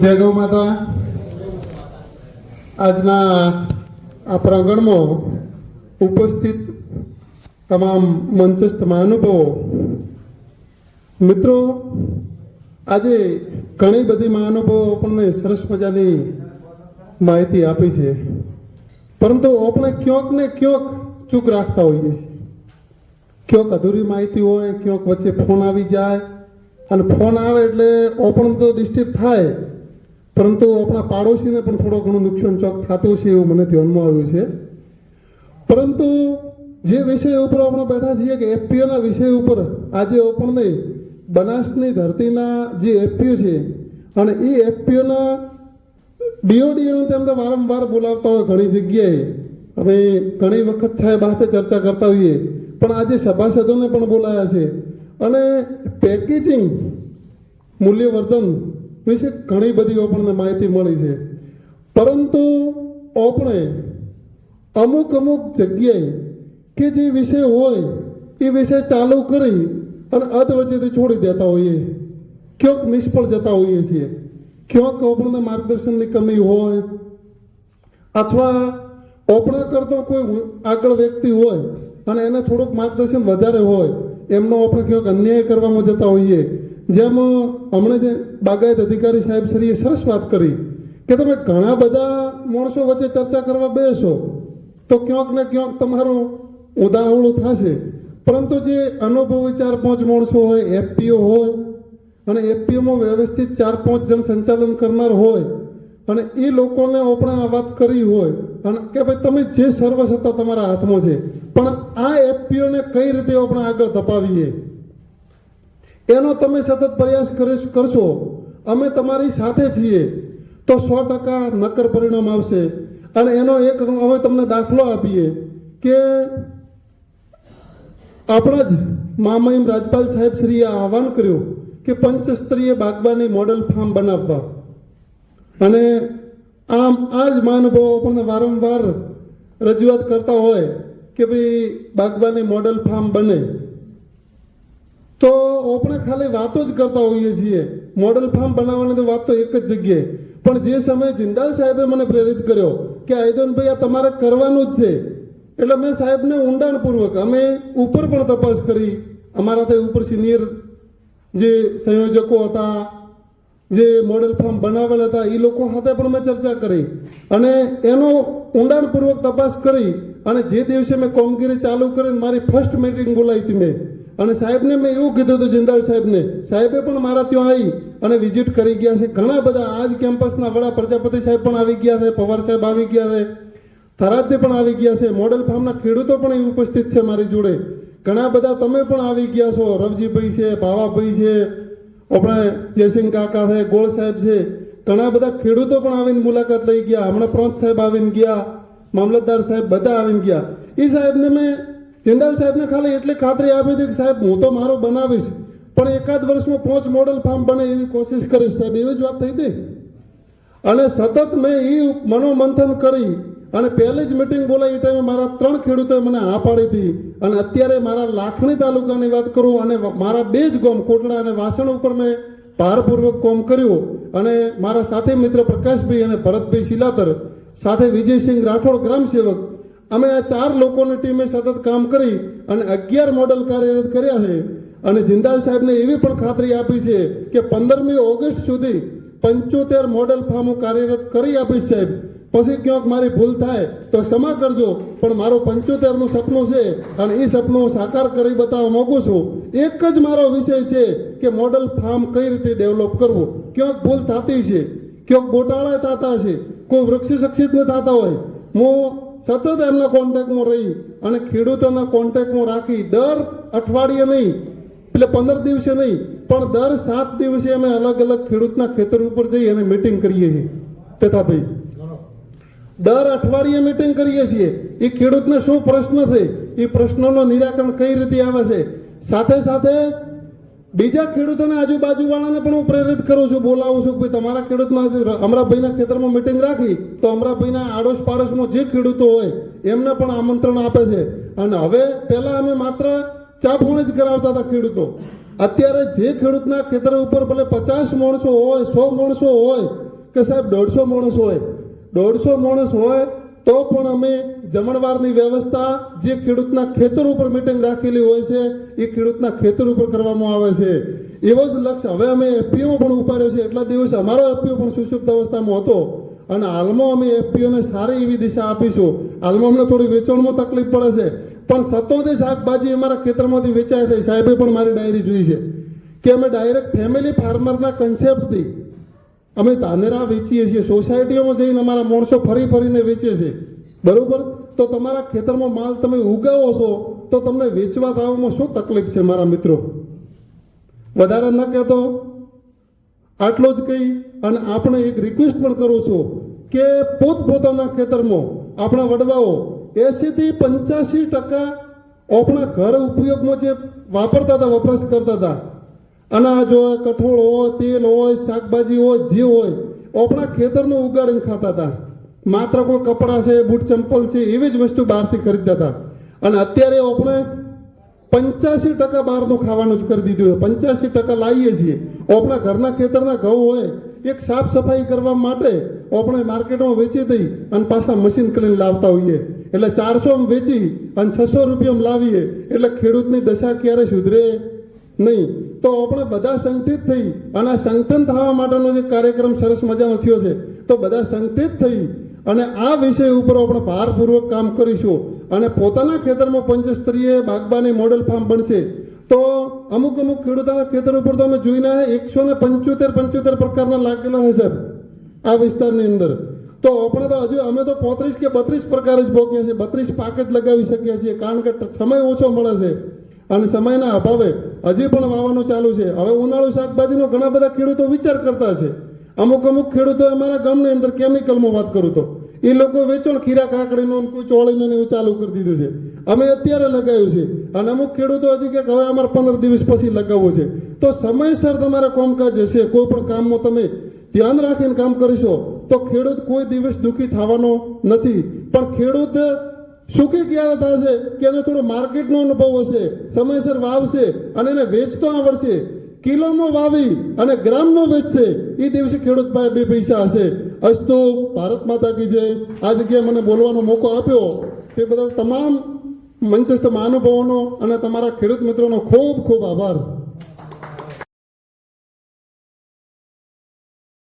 જય ગૌ માતા. આજના આ પ્રાંગણમાં ઉપસ્થિત તમામ મંચસ્થ મહાનુભાવો. મિત્રો, આજે ઘણી બધી મહાનુભાવો આપણને સરસ મજાની માહિતી આપી છે. પરંતુ આપણે ક્યાંક ને ક્યાંક ચૂક રાખતા હોઈએ છીએ. ક્યાંક અધૂરી માહિતી હોય, ક્યાંક વચ્ચે ફોન આવી જાય. અને ફોન આવે એટલે ઓપન તો ડિસ્ટર્બ થાય. પરંતુ આપણા પાડોશીને પણ થોડો ઘણું નુકસાન ચોક થતું છે એવું મને ધ્યાનમાં આવ્યું છે. પરંતુ જે વિષય ઉપર આપણે બેઠા છીએ કે એફપીઓના વિષય ઉપર, આજે આપણને બનાસની ધરતીના જે એફપીઓ છે, અને એ એફપીઓના ડીઓડીઓને તેમને વારંવાર બોલાવતા હોય ઘણી જગ્યાએ. અમે ઘણી વખત સાહેબ હાથે ચર્ચા કરતા હોઈએ, પણ આજે સભાસદોને પણ બોલાયા છે. અને પેકેજિંગ, મૂલ્યવર્ધન વિશે ઘણી બધી આપણને માહિતી મળી છે. પરંતુ આપણે અમુક અમુક જગ્યાએ કે જે વિષય હોય, એ વિષય ચાલુ કરી અને અધ વચ્ચેથી છોડી દેતા હોઈએ. ક્યાંક નિષ્ફળ જતા હોઈએ છીએ. ક્યાંક આપણને માર્ગદર્શનની કમી હોય, અથવા આપણા કરતો કોઈ આગળ વ્યક્તિ હોય અને એને થોડુંક માર્ગદર્શન વધારે હોય, એમનો આપણે ક્યાંક અન્યાય કરવામાં જતા હોઈએ. જેમ હમણાં જે બાગાયત અધિકારી સાહેબ શ્રીએ સરસ વાત કરી કે તમે ઘણા બધા માણસો વચ્ચે ચર્ચા કરવા બેસો, તો ક્યાંક ને ક્યાંક તમારું ઉદાહરણું થશે. પરંતુ જે અનુભવી ચાર પાંચ માણસો હોય, એફપીઓ હોય, અને એફપીઓમાં વ્યવસ્થિત ચાર પાંચ જણ સંચાલન કરનાર હોય, અને એ લોકોને આપણે આ વાત કરી હોય, અને કે ભાઈ તમે જે સર્વસત્તા તમારા હાથમાં છે, પણ આ એફપીઓને કઈ રીતે આપણે આગળ ધપાવીએ? એનો તમે સતત પ્રયાસ કરીશ અમે તમારી સાથે છીએ. તો સો ટકા નક્કર પરિણામ આવશે. અને એનો એક અમે તમને દાખલો આપીએ કે આપણા જ મામહિમ રાજપાલ સાહેબ શ્રીએ આહવાન કર્યું કે પંચસ્તરીય બાગબાની મોડેલ ફાર્મ બનાવવા. અને આમ આ જ મહાનુભાવો આપણને વારંવાર રજૂઆત કરતા હોય કે ભાઈ બાગબાની મોડેલ ફાર્મ બને. આપણે ખાલી વાતો જ કરતા હોઈએ છીએ. મોડલ ફાર્મ બનાવવાની તો વાત તો એક જ જગ્યાએ. પણ જે સમયે જિંદાલ સાહેબે મને પ્રેરિત કર્યો કે આયદનભાઈ, આ તમારે કરવાનું જ છે. એટલે મેં સાહેબને ઊંડાણપૂર્વક, અમે ઉપર પણ તપાસ કરી. અમારાથી ઉપર સિનિયર જે સંયોજકો હતા, જે મોડેલ ફાર્મ બનાવેલ હતા એ લોકો સાથે પણ મેં ચર્ચા કરી. અને એનો ઊંડાણપૂર્વક તપાસ કરી. અને જે દિવસે મેં કામગીરી ચાલુ કરીને મારી ફર્સ્ટ મિટિંગ બોલાવી હતી મેં અને સાહેબને મેં એવું કીધું હતું જિંદાલ સાહેબને, સાહેબે પણ મારા ત્યાં આવી અને વિઝિટ કરી ગયા છે. ઘણા બધા આજ કેમ્પસના વડા પ્રજાપતિ સાહેબ પણ આવી ગયા છે, પવાર સાહેબ આવી ગયા છે, થરાદે પણ આવી ગયા છે, મોડેલ ફાર્મના ખેડૂતો પણ અહીં ઉપસ્થિત છે મારી જોડે. ઘણા બધા તમે પણ આવી ગયા છો, રવજીભાઈ છે, ભાવાભાઈ છે, આપણે જયસિંહ કાકા છે, ગોળ સાહેબ છે. ઘણા બધા ખેડૂતો પણ આવીને મુલાકાત લઈ ગયા, હમણાં પ્રોંત સાહેબ આવીને ગયા, મામલતદાર સાહેબ બધા આવીને ગયા. એ સાહેબને મેં જિંદાલ સાહેબને ખાલી એટલી ખાતરી આપી હતી કે સાહેબ, હું તો મારો બનાવીશ, પણ એકાદ વર્ષમાં પાંચ મોડલ ફાર્મ બને એવી કોશિશ કરીશ સાહેબ, એવી જ વાત થઈ હતી. અને સતત મેં એ મનોમંથન કરી અને પહેલી જ મિટિંગ બોલાવી એ ટાઈમે મારા ત્રણ ખેડૂતોએ મને હા પાડી હતી. અને અત્યારે મારા લાખણી તાલુકાની વાત કરું અને મારા બે જ ગોમ, કોટડા અને વાસણ ઉપર મેં ભારપૂર્વક કોમ કર્યું. અને મારા સાથે મિત્ર પ્રકાશભાઈ અને ભરતભાઈ શિલાતર, સાથે વિજયસિંહ રાઠોડ, ગ્રામ સેવક અમે આ ચાર લોકોની ટીમે સતત કામ કરી અને અગિયાર મોડલ કાર્યરત કર્યા છે. અને જિંદાલ સાહેબને એવી પણ ખાતરી આપી છે કે પંદરમી ઓગસ્ટ સુધી પંચોતેર મોડલ ફાર્મ કાર્યરત કરી આપીશ સાહેબ. પછી ક્યાંક મારી ભૂલ થાય તો ક્ષમા કરજો, પણ મારો પંચોતેરનું સપનું છે અને એ સપનું સાકાર કરી બતાવવા માગું છું. એક જ મારો વિષય છે કે મોડલ ફાર્મ કઈ રીતે ડેવલપ કરવું. ક્યાંક ભૂલ થતી છે, ક્યાંક ગોટાળા થતા છે, કોઈ વૃક્ષ શિક્ષિત ન થતા હોય. હું સતત એમના કોન્ટેક્ટમાં રહી અને ખેડૂતોના કોન્ટેક્ટમાં રાખી દર અઠવાડિયે નહીં એટલે પંદર દિવસે નહીં પણ દર સાત દિવસે અમે અલગ અલગ ખેડૂતના ખેતર ઉપર જઈ અને મિટિંગ કરીએ છીએ. પેથાભાઈ દર અઠવાડિયે મિટિંગ કરીએ છીએ. એ ખેડૂતને શું પ્રશ્ન છે? એ પ્રશ્નોનું નિરાકરણ કઈ રીતે આવે છે? સાથે સાથે બીજા ખેડૂતોને આજુબાજુવાળાને પણ હું પ્રેરિત કરું છું, બોલાવું છું કે તમારા ખેડૂતમાં અમરાભાઈના ખેતરમાં મિટિંગ રાખી, તો અમરાભાઈના આડોશ પાડોશમાં જે ખેડૂતો હોય, એમને પણ આમંત્રણ આપે છે. અને હવે પહેલાં અમે માત્ર ચા ફોન જ કરાવતા હતા ખેડૂતો. અત્યારે જે ખેડૂતના ખેતર ઉપર ભલે પચાસ માણસો હોય, સો માણસો હોય, કે સાહેબ દોઢસો માણસ હોય, દોઢસો માણસ હોય તો પણ અમે જમણવારની વ્યવસ્થા જે ખેડૂતના ખેતર ઉપર મિટિંગ રાખેલી હોય છે, એ ખેડૂતના ખેતર ઉપર કરવામાં આવે છે. એવો જ લક્ષ્ય હવે અમે એફપીઓમાં પણ ઉપાડ્યો છે. એટલા દિવસે અમારો એફપીઓ પણ સુષુપ્ત અવસ્થામાં હતો. અને હાલમાં અમે એફપીઓને સારી એવી દિશા આપીશું. હાલમાં અમને થોડી વેચાણમાં તકલીફ પડે છે. પણ સત્તોતેર શાકભાજી અમારા ખેતરમાંથી વેચાય થઈ સાહેબે પણ મારી ડાયરી જોઈ છે. કે અમે ડાયરેક્ટ ફેમિલી ફાર્મરના કન્સેપ્ટથી અમે ધાનેરા વેચીએ છીએ, સોસાયટીઓમાં જઈને અમારા માણસો ફરી ફરીને વેચે છે. બરાબર? તો તમારા ખેતરમાં માલ તમે ઉગાવો છો, તો તમને વેચવા દાવામાં શું તકલીફ છે મારા મિત્રો? વધારે ન કહેતો. આટલો જ કહી અને આપણે એક રિક્વેસ્ટ પણ કરું છું કે પોતપોતાના ખેતરમાં આપણા વડવાઓ એસીથી પંચ્યાસી ટકા આપણા ઘર ઉપયોગમાં જે વાપરતા હતા, વપરાશ કરતા હતા અનાજ હોય, કઠોળ હોય, તેલ હોય, શાકભાજી હોય, જે હોય, આપણા ખેતરનું ઉગાડીને ખાતા હતા. માત્ર કોઈ કપડાં છે, બૂટ, ચંપલ છે, એવી જ વસ્તુ બહારથી ખરીદતા હતા. અને અત્યારે આપણે પંચ્યાસી ટકા બહારનું ખાવાનું જ કરી દીધું છે. પંચ્યાસી ટકા લાવીએ છીએ. આપણા ઘરના ખેતરના ઘઉં હોય, એક સાફ સફાઈ કરવા માટે આપણે માર્કેટમાં વેચી દઈ અને પાછા મશીન કરીને લાવતા હોઈએ. એટલે ચારસોમાં વેચી અને છસો રૂપિયામાં લાવીએ. એટલે ખેડૂતની દશા ક્યારે સુધરે નહીં. તો આપણે બધા સંગઠિત થઈ અને સંકટન થવા માટેનો જે કાર્યક્રમ સરસ મજાનો થયો છે, તો બધા સંગઠિત થઈ અને આ વિષય ઉપર આપણે ભારપૂર્વક કામ કરીશું અને પોતાના ખેતરમાં પંચસ્તરીય બાગબાની મોડેલ ફાર્મ બનશે. તો અમુક અમુક ખેડૂતોના ખેતર ઉપર તો અમે જોઈને એકસો ને પંચોતેર પંચોતેર પ્રકારના લાગેલા છે સર આ વિસ્તારની અંદર. તો આપણે તો હજુ અમે તો પોત્રીસ કે બત્રીસ પ્રકાર જ ભોગીએ છીએ બત્રીસ પાક જ લગાવી શકીએ છીએ, કારણ કે સમય ઓછો મળે છે. અને સમયના અભાવે હજી પણ વાવવાનું ચાલુ છે. હવે ઉનાળુ શાકભાજીનો ઘણા બધા ખેડૂતો વિચાર કરતા છે અમુક અમુક ખેડૂતો અમારા ગામની અંદર કેમિકલમાં વાત કરું તો. એ લોકો વેચાણ ખીરા કાકડીનું ચોળીનું એવું ચાલુ કરી દીધું છે. અમે અત્યારે લગાવ્યું છે. અને અમુક ખેડૂતો હજી કે હવે અમારે પંદર દિવસ પછી લગાવવું છે. તો સમયસર તમારા કામકાજ હશે. કોઈ પણ કામમાં તમે ધ્યાન રાખીને કામ કરીશો તો ખેડૂત કોઈ દિવસ દુઃખી થવાનો નથી. પણ ખેડૂત સુખી ક્યારે થશે કે એને થોડો માર્કેટનો અનુભવ હશે, સમયસર વાવશે અને એને વેચતો આવડશે. કિલોમાં વાવી અને ગ્રામનો વેચશે, એ દિવસે ખેડૂત પાસે બે પૈસા હશે. અસ્તુ, ભારત માતા કી જય. આ જગ્યાએ મને બોલવાનો મોકો આપ્યો તે બધા તમામ મંચસ્થ મહાનુભાવોનો અને તમારા ખેડૂત મિત્રોનો ખૂબ ખૂબ આભાર.